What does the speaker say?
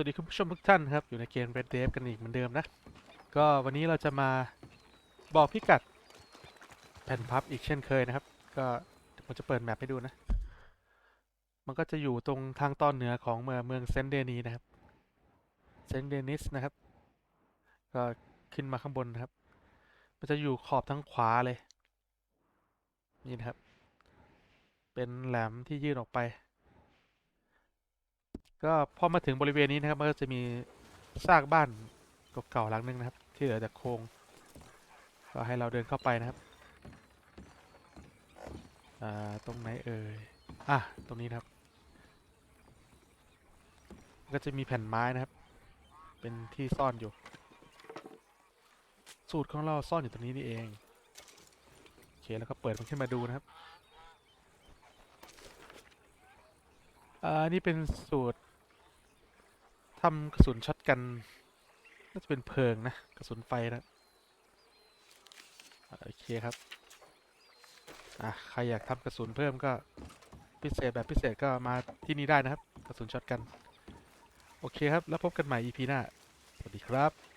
สวัสดีคุณผู้ชมทุกท่านครับ อยู่ในเกม Red Dead กันอีกเหมือนเดิมนะ ก็วันนี้เราจะมาบอกพิกัดแผ่นพับอีกเช่นเคยนะครับ ก็ผมจะเปิดแมปให้ดูนะ มันก็จะอยู่ตรงทางตอนเหนือของเมืองเมืองเซนเดนีนะครับ เซนเดนิสนะครับ ก็ขึ้นมาข้างบนนะครับ มันจะอยู่ขอบทางขวาเลย นี่นะครับ เป็นแหลมที่ยื่นออกไป ก็พอมาถึงบริเวณนี้นะครับมันก็จะมีซากบ้านเก่าๆหลังหนึงนะครับ ที่เหลือจากโครงก็ให้เราเดินเข้าไปนะครับอ่าตรงไหนเอ่ยอะตรงนี้นครับ ก็จะมีแผ่นไม้นะครับ เป็นที่ซ่อนอยู่ สูตรของเราซ่อนอยู่ตรงนี้นี่เองโอเคแล้วก็เปิดมันขึ้นมาดูนะครับอ่านี่เป็นสูตร ทำกระสุนช็อตกันน่าจะเป็นเพลิงนะ กระสุนไฟนะโอเคครับ อะ ใครอยากทำกระสุนเพิ่มก็พิเศษแบบพิเศษก็มาที่นี่ได้นะครับ กระสุนช็อตกัน โอเคครับ แล้วพบกันใหม่ EP หน้า สวัสดีครับ